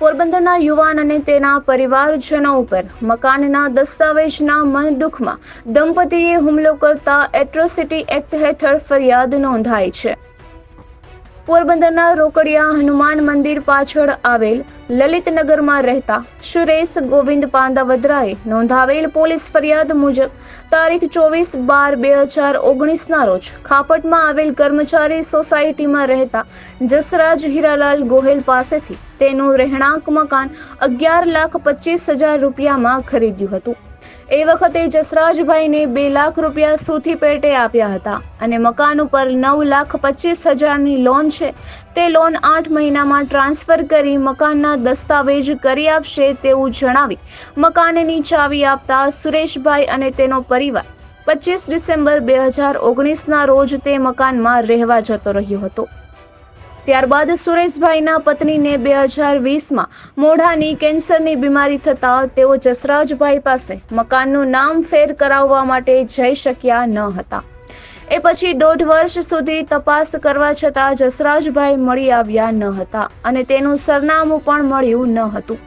પોરબંદરના યુવાન અને તેના પરિવારજનો ઉપર મકાનના દસ્તાવેજના મનદુખમાં દંપતીએ હુમલો કરતા એટ્રોસિટી એક્ટ હેઠળ ફરિયાદ નોંધાઈ છે. પોરબંદરના રોકડિયા હનુમાન મંદિર પાછળ આવેલ લલિતનગરમાં રહેતા સુરેશ ગોવિંદ પાંદાવદરાએ નોંધાવેલ પોલીસ ફરિયાદ મુજબ તારીખ ચોવીસ બાર બે હજાર ઓગણીસના રોજ ખાપટમાં આવેલ કર્મચારી સોસાયટીમાં રહેતા જસરાજ હીરાલાલ ગોહેલ પાસેથી તેનું રહેણાંક મકાન અગિયાર લાખ પચીસ હજાર રૂપિયામાં ખરીદ્યું હતું. એ વખતે જસરાજભાઈને બે લાખ રૂપિયા સુથી પેટે આપ્યા હતા અને મકાન ઉપર નવ લાખ પચીસ હજારની લોન છે. તે લોન આઠ મહિનામાં ટ્રાન્સફર કરી મકાનના દસ્તાવેજ કરી આપશે તેવું જણાવી મકાનની ચાવી આપતા સુરેશભાઈ અને તેનો પરિવાર પચીસ ડિસેમ્બર બે હજાર ઓગણીસના રોજ તે મકાનમાં રહેવા જતો રહ્યો હતો. ત્યારબાદ સુરેશભાઈના પત્નીને બે હજાર વીસમાં મોઢાની કેન્સરની બીમારી થતાં તેઓ જસરાજભાઈ પાસે મકાનનું નામ ફેર કરાવવા માટે જઈ શક્યા ન હતા. એ પછી દોઢ વર્ષ સુધી તપાસ કરવા છતાં જસરાજભાઈ મળી આવ્યા ન હતા અને તેનું સરનામું પણ મળ્યું ન હતું.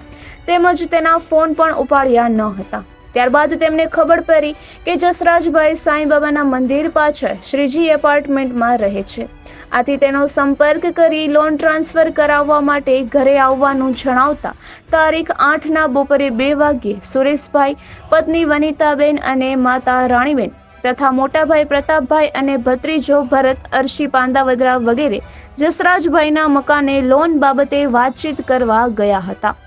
તેમજ તેના ફોન પણ ઉપાડ્યા ન હતા. ત્યારબાદ તેમને ખબર પડી કે જસરાજભાઈ સાંઈબાબાના મંદિર પાછળ શ્રીજી એપાર્ટમેન્ટમાં રહે છે. આથી તેનો સંપર્ક કરી લોન ટ્રાન્સફર કરાવવા માટે ઘરે આવવાનું જણાવતા તારીખ આઠના બપોરે બે વાગ્યે સુરેશભાઈ, પત્ની વનિતાબેન અને માતા રાણીબેન તથા મોટાભાઈ પ્રતાપભાઈ અને ભત્રીજો ભરત, અર્શી પાંદાવદરા વગેરે જસરાજભાઈના મકાને લોન બાબતે વાતચીત કરવા ગયા હતા.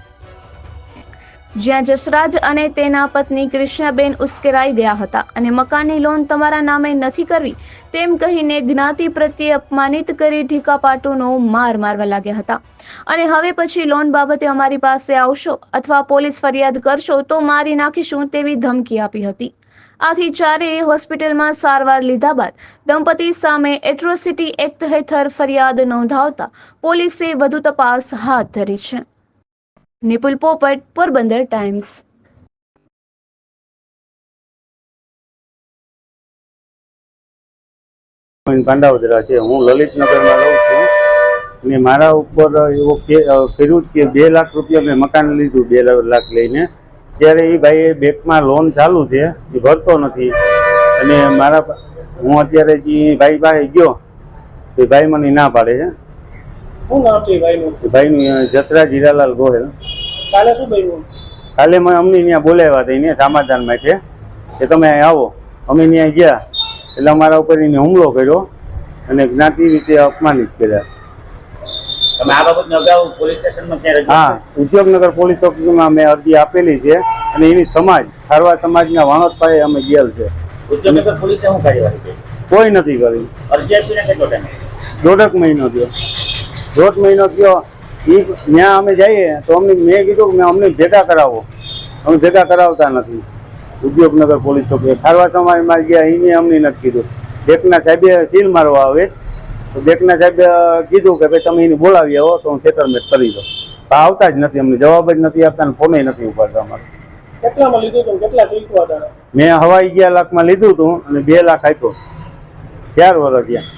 જ્યાં જસરાજ અને તેના પત્ની કૃષ્ણાબેન ઉશ્કેરાઈ ગયા હતા અને મકાનની લોન તમારા નામે નથી કરવી તેમ કહીને જ્ઞાતિ પ્રત્યે અપમાનિત કરી ઢીકાપાટુનો માર મારવા લાગ્યા હતા. અને હવે પછી લોન બાબતે અમારી પાસે આવશો અથવા પોલીસ ફરિયાદ કરશો તો મારી નાખીશું તેવી ધમકી આપી હતી. આથી ચારેય હોસ્પિટલમાં સારવાર લીધા બાદ દંપતી સામે એટ્રોસિટી એક્ટ હેઠળ ફરિયાદ નોંધાવતા પોલીસે વધુ તપાસ હાથ ધરી છે. નિપુલ પોપટ પોરબંદર ટાઈમ્સ કાંડાવદરા છે. હું લલિતનગરમાં રહું છું. અને મારા ઉપર એવો જ કે બે લાખ રૂપિયા મેં મકાન લીધું, બે લાખ લઈને. ત્યારે એ ભાઈએ બેંકમાં લોન ચાલુ છે. એ ભરતો નથી. અને મારા હું અત્યારે જે ભાઈ પાસે ગયો એ ભાઈ મને ના પાડે છે. શું નામ છે ભાઈનું? ભાઈનું જસરા જીરાલાલ ગોહેલ. કાલે શું બન્યું? કાલે મેં અમને ત્યાં બોલાવ્યા હતા એને સમાધાન માટે કે તમે અહીં આવો. અમે ત્યાં ગયા. એટલે અમારા ઉપર એને હુમલો કર્યો અને જ્ઞાતિ વિશે અપમાનિત કર્યા. તમે આ બાબતને અગાઉ પોલીસ સ્ટેશનમાં હા ઉદ્યોગનગર પોલીસ ચોકીમાં મેં અરજી આપેલી છે અને એની સમાજ ખારવા સમાજના વાણોદ પાસે અમે ગયેલ છે. ઉદ્યોગનગર પોલીસે શું કાર્યવાહી કરી? કોઈ નથી કરી. અરજી આપીને કેટલો ટાઈમ? દોઢક મહિનો થયો. દોઢ મહિનો થયો એ ત્યાં અમે જઈએ તો અમને મેં કીધું કે અમને ભેગા કરાવો. અમે ભેગા કરાવતા નથી. ઉદ્યોગનગર પોલીસ ચોકી ખારવા સમાજમાં ગયા એને અમને નથી કીધું. બેકના સાહેબે સીલ મારવા આવે. તો બેકના સાહેબે કીધું કે ભાઈ તમે એને બોલાવી આવો તો હું સેટલમેન્ટ કરી દઉં. આવતા જ નથી અમને જવાબ જ નથી આપતા ને ફોને નથી ઉપાડતા અમારે. કેટલામાં લીધું હતું કેટલા ચૂકવા મેં હવાઈ અગિયાર લાખમાં લીધું હતું અને બે લાખ આપ્યો. ચાર વર્ષ થયા.